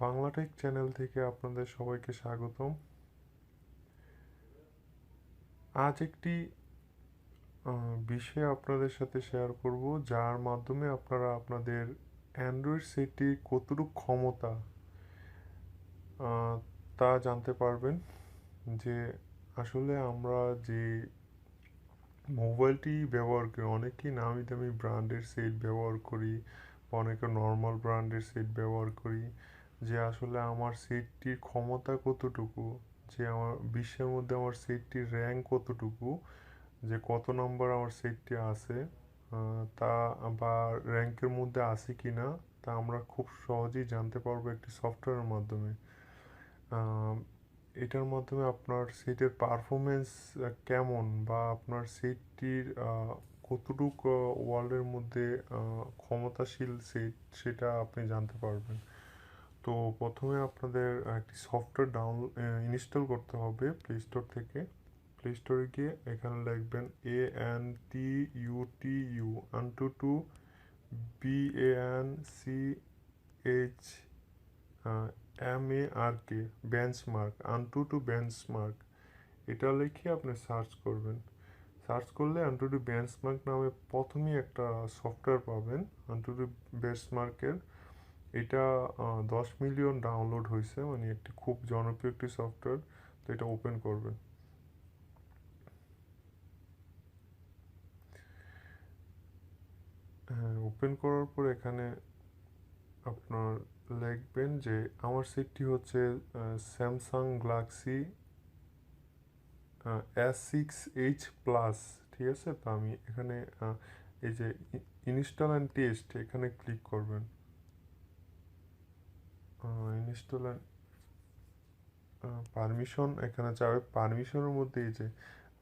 Bangla Tech channel থেকে আপনাদের সবাইকে স্বাগতম। আজ একটি বিষয় আপনাদের সাথে শেয়ার করব, যার মাধ্যমে আপনারা আপনাদের অ্যান্ড্রয়েড সেটটির কতটুকু ক্ষমতা তা জানতে পারবেন। যে আসলে আমরা যে মোবাইলটি ব্যবহার করি, অনেকেই নামি দামি ব্র্যান্ডের সেট ব্যবহার করি, অনেকে নর্মাল ব্র্যান্ডের সেট ব্যবহার করি। যে আসলে আমার সিটটির ক্ষমতা কতটুকু? যে আমার, বিশ্বের মধ্যে আমার সিটটির র্যাঙ্ক কতটুকু? যে কত নম্বর আমার সিটটি আছে তা বা র্যাঙ্কের মধ্যে আছে কি না তা আমরা খুব সহজেই জানতে পারব একটি সফটওয়্যারের মাধ্যমে। এটার মাধ্যমে আপনার সিটের পারফরমেন্স কেমন? বা আপনার সিটটির কতটুকু ওয়ার্ল্ডের মধ্যে ক্ষমতাশীল সেট সেটা আপনি জানতে পারবেন। তো প্রথমে আপনাদের একটি সফটওয়্যার ডাউন ইনস্টল করতে হবে প্লে স্টোর থেকে। প্লে স্টোরে গিয়ে এখানে লিখবেন A N T U T U AnTuTu B A N C H M A R K benchmark AnTuTu benchmark এটা লিখে আপনি সার্চ করবেন। সার্চ করলে আনটু টু বেঞ্চমার্ক নামে প্রথমেই একটা সফটওয়্যার পাবেন আনটু টু বেঞ্চমার্কের এটা দশ মিলিয়ন ডাউনলোড হয়েছে মানে একটি খুব জনপ্রিয় একটি সফটওয়্যার তো এটা ওপেন করবেন। হ্যাঁ ওপেন করার পর এখানে আপনার লিখবেন যে, আমার সেটটি হচ্ছে Samsung Galaxy S six H plus ঠিক আছে? তো আমি এখানে এই যে ইনস্টল অ্যান্ড টেস্ট এখানে ক্লিক করবেন। ইনস্টল অ্যান্ড পারমিশন এখানে যাবে পারমিশনের মধ্যে এই যে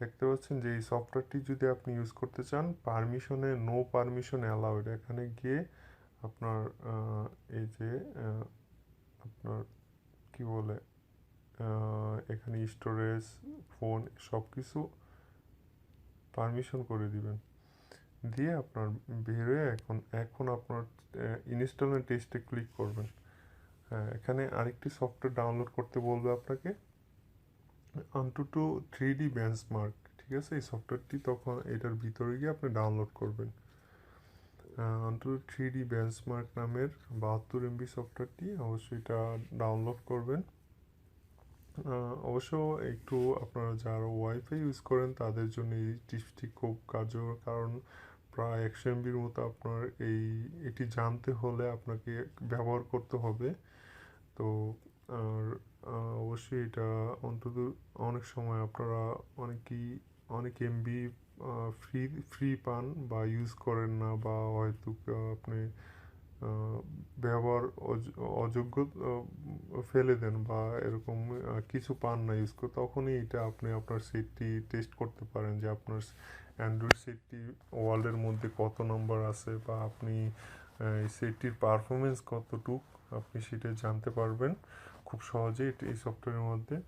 দেখতে পাচ্ছেন যে এই সফটওয়্যারটি যদি আপনি ইউজ করতে চান পারমিশনে নো পারমিশন অ্যালাউড এখানে গিয়ে আপনার এই যে আপনার কি বলে এখানে স্টোরেজ ফোন সব কিছু পারমিশন করে দিবেন। দিয়ে আপনার বের হয়ে এখন এখন আপনার ইনস্টল টেস্টে ক্লিক করবেন। হ্যাঁ এখানে আরেকটি সফটওয়্যার ডাউনলোড করতে বলবে আপনাকে। AnTuTu three D benchmark ঠিক আছে? এই সফটওয়্যারটি তখন এটার ভিতরে গিয়ে আপনি ডাউনলোড করবেন। আন্টু থ্রি ডি বেঞ্চমার্ক নামের বাহাত্তর এমবি সফটওয়্যারটি অবশ্যই এটা ডাউনলোড করবেন। অবশ্য একটু আপনারা যারা ওয়াইফাই ইউজ করেন, তাদের জন্য এই টিপসটি খুব কার্যকর, কারণ প্রায় একশো এমবির মতো আপনার এই, এটি জানতে হলে আপনাকে ব্যবহার করতে হবে। তো, আর অবশ্যই এটা অন্তত অনেক সময় আপনারা অনেকেই, অনেক এমবি ফ্রি ফ্রি পান বা ইউজ করেন না বা হয়তো আপনি ব্যবহার অযোগ্য ফেলে দেন বা এরকম কিছু পান না ইউজ করে, তখনই এটা আপনি আপনার সেটটি টেস্ট করতে পারেন যে আপনার অ্যান্ড্রয়েড সেটটি ওয়ার্ল্ডের মধ্যে কত নম্বর আছে বা আপনি এই সেটটির পারফরমেন্স কতটুক আপনি সেটা জানতে পারবেন খুব সহজেই এটি- এই সফটওয়্যারের মধ্যে।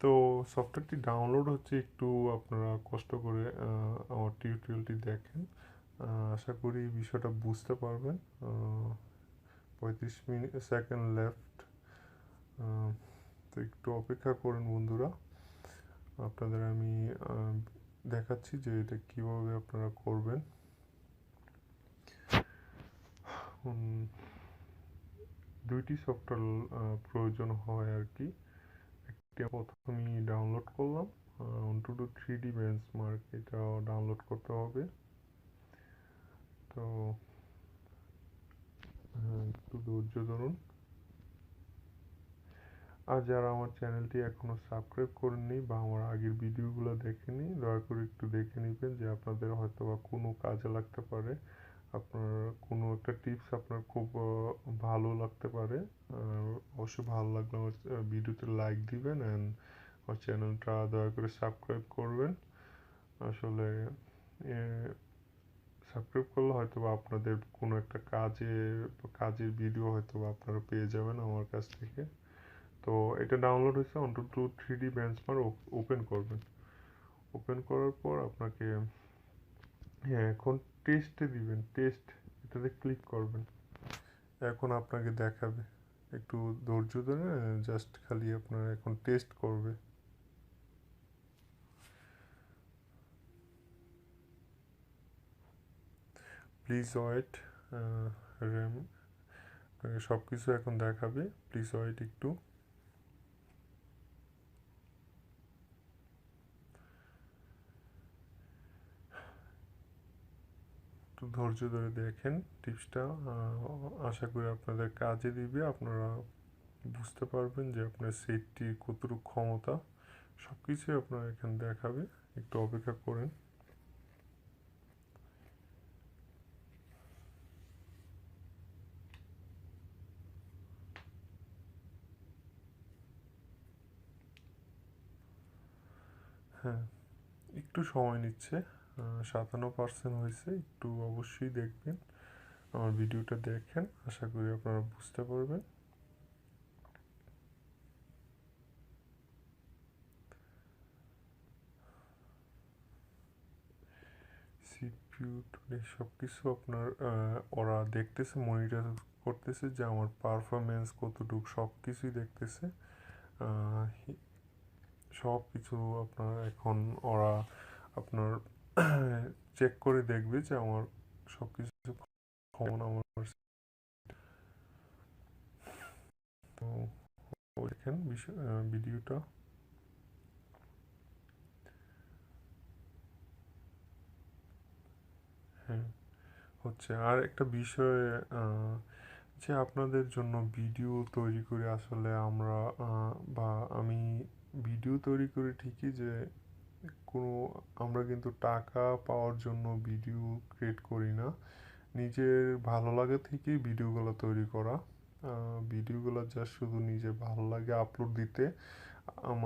তো সফটওয়্যারটি ডাউনলোড হচ্ছে একটু আপনারা কষ্ট করে আমার টিউটোরিয়ালটি দেখেন। আশা করি বিষয়টা বুঝতে পারবেন। পঁয়ত্রিশ মিনিট সেকেন্ড লেফট তো একটু অপেক্ষা করুন বন্ধুরা। আপনাদের আমি দেখাচ্ছি যে এটা কীভাবে আপনারা করবেন। দুইটি সফটওয়্যার প্রয়োজন হয় আর কি। একটি প্রথমেই ডাউনলোড করলাম। AnTuTu three D benchmark এটা ডাউনলোড করতে হবে। তো একটু ধৈর্য ধরুন। আর যারা আমার চ্যানেলটি এখনও সাবস্ক্রাইব করেননি বা আমার আগের ভিডিওগুলো দেখেনি দয়া করে একটু দেখে নেবেন যে আপনাদের হয়তো বা কোনো কাজে লাগতে পারে। আপনার কোনো একটা টিপস আপনার খুব ভালো লাগতে পারে। অবশ্যই ভালো লাগলে আমার ভিডিওতে লাইক দিবেন অ্যান্ড আমার চ্যানেলটা দয়া করে সাবস্ক্রাইব করবেন। আসলে সাবস্ক্রাইব করলে হয়তো বা আপনাদের কোনো একটা কাজে, কাজের ভিডিও হয়তো বা আপনারা পেয়ে যাবেন আমার কাছ থেকে। তো এটা ডাউনলোড হয়েছে AnTuTu three D benchmark open করবেন। ওপেন করার পর আপনাকে হ্যাঁ এখন টেস্টে দিবেন টেস্ট এটাতে ক্লিক করবেন। এখন আপনাকে দেখাবে। একটু ধৈর্য ধরে জাস্ট খালি আপনার এখন টেস্ট করবে। প্লিজ ওয়েট র্যাম সব কিছু এখন দেখাবে। প্লিজ ওয়েট একটু। একটু ধৈর্য ধরে দেখেন টিপসটা। আশা করি আপনাদের কাজে দিবে। আপনারা বুঝতে পারবেন যে আপনার সেটটির কতটুকু ক্ষমতা সব কিছুই আপনারা এখানে দেখাবে। একটু অপেক্ষা করেন। হ্যাঁ একটু সময় নিচ্ছে। সাতান্ন পার্সেন্ট হয়েছে, একটু অবশ্যই দেখবেন। আমার ভিডিওটা দেখেন, আশা করি আপনারা বুঝতে পারবেন। সিপিইউ টুডে সব কিছু আপনার ওরা দেখতেছে, মনিটর করতেছে যে আমার পারফরমেন্স কতটুকু সব কিছুই দেখতেছে সব কিছু আপনার এখন ওরা আপনার চেক করে দেখবে যে আমার সব কিছু আমার দেখেন ভিডিওটা হ্যাঁ হচ্ছে আর একটা বিষয় যে আপনাদের জন্য ভিডিও তৈরি করে, আসলে আমরা বা আমি ভিডিও তৈরি করি ঠিকই যে কোনো আমরা কিন্তু টাকা পাওয়ার জন্য ভিডিও ক্রিয়েট করি না। নিজের ভালো লাগে থেকেই ভিডিওগুলো তৈরি করা। ভিডিওগুলো জাস্ট শুধু নিজে ভালো লাগে আপলোড দিতে।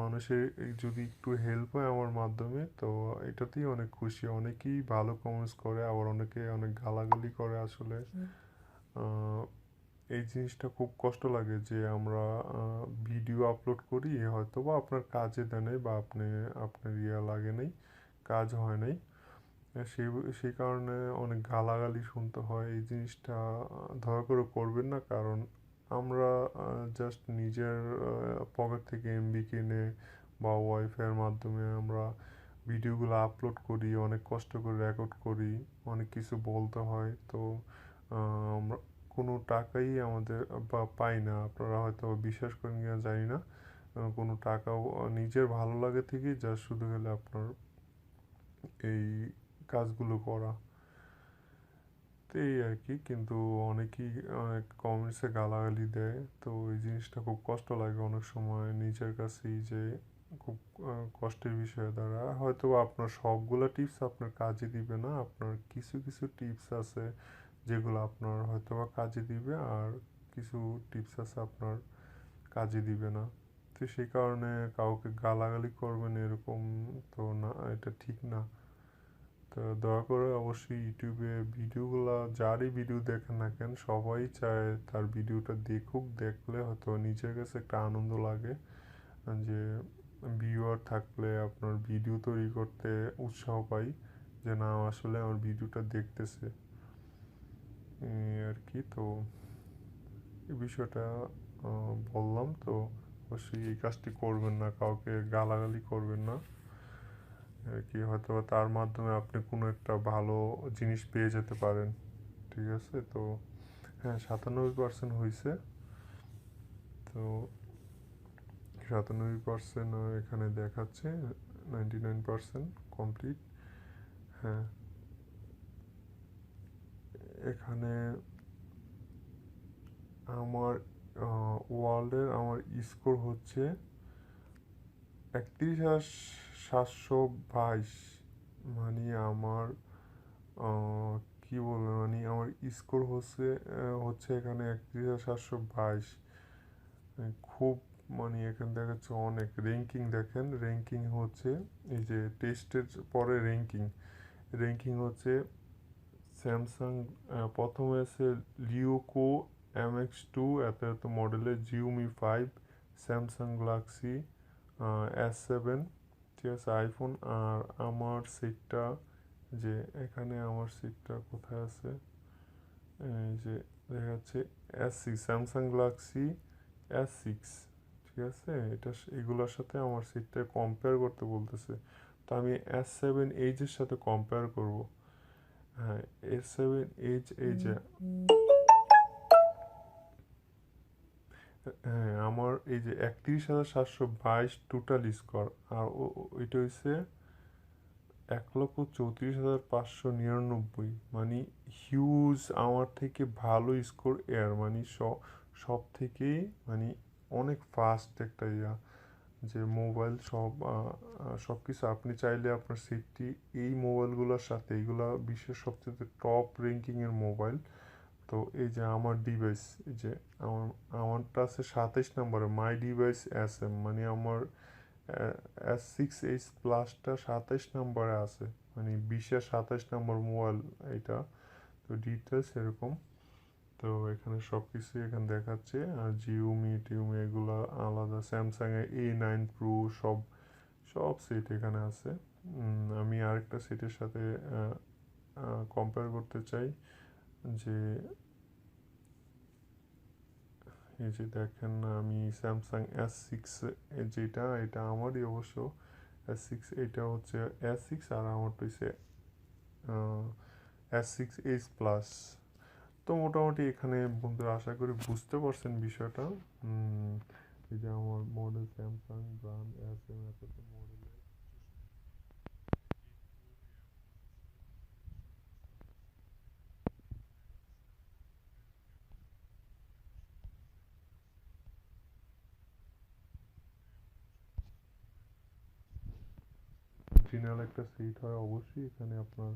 মানুষের যদি একটু হেল্প হয় আমার মাধ্যমে তো এটাতেই অনেক খুশি। অনেকেই ভালো কমেন্টস করে আবার অনেকে অনেক গালাগালি করে আসলে। এই জিনিসটা খুব কষ্ট লাগে যে আমরা ভিডিও আপলোড করি হয়তো বা আপনার কাজে দেয় নাই বা আপনি, আপনার ইয়া লাগে নাই, কাজ হয় নাই। সেই সেই কারণে অনেক গালাগালি শুনতে হয়। এই জিনিসটা দয়া করে করবেন না, কারণ আমরা জাস্ট নিজের পকেট থেকে এমবি কিনে বা ওয়াইফাইয়ের মাধ্যমে আমরা ভিডিওগুলো আপলোড করি, অনেক কষ্ট করে রেকর্ড করি, অনেক কিছু বলতে হয়। তো আমরা কোনো টাকাই আমাদের, বা পাই না। আপনারা হয়তো বিশ্বাস করেন কিনা জানি না। কোনো টাকাও নিজের ভালো লাগে থেকেই যা শুধু গেলে আপনার এই কাজগুলো করা। তো এই আর কি, কিন্তু অনেকেই, অনেক কমেন্টসে গালাগালি দেয়। তো এই জিনিসটা খুব কষ্ট লাগে অনেক সময় নিজের কাছেই যে খুব কষ্টের বিষয় দ্বারা। হয়তো আপনার সবগুলো টিপস আপনার কাজে দিবে না। আপনার কিছু কিছু টিপস আছে যেগুলো আপনার হয়তো বা কাজে দিবে আর কিছু টিপস আছে আপনার কাজে দিবে না। তো সেই কারণে কাউকে গালাগালি করবেন এরকম তো না, এটা ঠিক না। তো দয়া করে অবশ্যই ইউটিউবে ভিডিওগুলো, যারই ভিডিও দেখেন না কেন, সবাই চায় তার ভিডিওটা দেখুক, দেখলে হয়তো নিজের কাছে একটা আনন্দ লাগে। যে ভিউয়ার থাকলে আপনার ভিডিও তৈরি করতে উৎসাহ পাই যে না, আসলে আমার ভিডিওটা দেখতেছে। আর কি, তো এই বিষয়টা বললাম তো, অবশ্যই এই কাজটি করবেন না, কাউকে গালাগালি করবেন না। আর কি হয়তো বা তার মাধ্যমে আপনি কোনো একটা ভালো জিনিস পেয়ে যেতে পারেন, ঠিক আছে? তো হ্যাঁ সাতানব্বই পার্সেন্ট হয়েছে তো, সাতানব্বই পার্সেন্ট এখানে দেখাচ্ছে নাইনটি নাইন পার্সেন্ট কমপ্লিট হ্যাঁ এখানে আমার ওয়ার্ল্ডের আমার স্কোর হচ্ছে একত্রিশ হাজার সাতশো বাইশ। মানে আমার কি বলব মানে আমার স্কোর হচ্ছে হচ্ছে এখানে একত্রিশ হাজার সাতশো বাইশ। খুব মানে এখানে দেখাচ্ছে অনেক র্যাঙ্কিং দেখেন। র্যাঙ্কিং হচ্ছে এই যে টেস্টের পরে র্যাঙ্কিং র্যাঙ্কিং হচ্ছে স্যামসাং প্রথমে আছে লিওকো এম এক্স টু এত এত মডেলের Xiaomi five Samsung Galaxy S seven ঠিক আছে আইফোন আর আমার সিটটা যে এখানে আমার সিটটা কোথায় আছে? এই যে দেখা যাচ্ছে six Samsung Galaxy S six ঠিক আছে? এটা এগুলোর সাথে আমার সিটটা কম্পেয়ার করতে বলতেছে। তো আমি এস সেভেন এইচের সাথে কম্পেয়ার করব। হ্যাঁ এস সেভেন এইচ এই যে হ্যাঁ। আমার এই যে একত্রিশ হাজার সাতশো বাইশ টোটাল স্কোর আর ওইটা হচ্ছে এক লক্ষ চৌত্রিশ হাজার পাঁচশো নিরানব্বই। মানে হিউজ আমার থেকে ভালো স্কোর এয়ার মানে সব সব থেকেই মানে অনেক ফাস্ট একটা ইয়া। যে মোবাইল সব সব কিছু আপনি চাইলে আপনার সেটটি এই মোবাইলগুলোর সাথে, এইগুলা বিশ্বের সবচেয়ে টপ র্যাঙ্কিংয়ের মোবাইল। তো এই যে আমার ডিভাইস এই যে আমার আমারটা আছে সাতাইশ নম্বরে মাই ডিভাইস এস এম মানে আমার এস সিক্স এইচ প্লাসটা সাতাইশ নম্বরে আছে মানে বিশের সাতাইশ নম্বর মোবাইল এটা তো ডিটেলস এরকম। তো এখানে সব কিছু এখানে দেখাচ্ছে। আর জিওমি টিউমি এগুলো আলাদা। স্যামসাং এর এ নাইন প্রো সব সব সেট এখানে আছে। আমি আরেকটা সেটের সাথে কম্পেয়ার করতে চাই যে, এই যে দেখেন আমি স্যামসাং এস সিক্স যেটা, এটা আমারই অবশ্য এস সিক্স এটা হচ্ছে এস সিক্স আর আমার হচ্ছে এস সিক্স এইচ প্লাস তো মোটামুটি এখানে বন্ধুরা আশা করি বুঝতে পারছেন বিষয়টা। এই যে আমার model Samsung brand S M এত একটা সিট হয় অবশ্যই, এখানে আপনার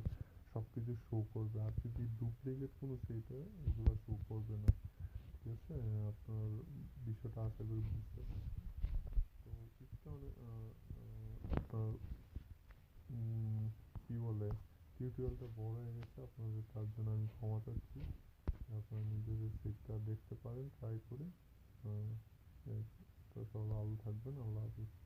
সব কিছু শো করবে। আর যদি ডুপ্লিকেট কোনো সেট হয়, এগুলো শো করবে না। ঠিক আছে? আপনার বিষয়টা আশা করি বুঝতে তো কিছুটা অনেক আপনার কী বলে টিউটোরিয়ালটা বড় হয়ে গেছে। আপনাদের তার জন্য আমি ক্ষমা চাচ্ছি। আপনারা নিজেদের সেটটা দেখতে পারেন ট্রাই করে। তো সবাই ভালো থাকবেন। আল্লাহ হাফিজ।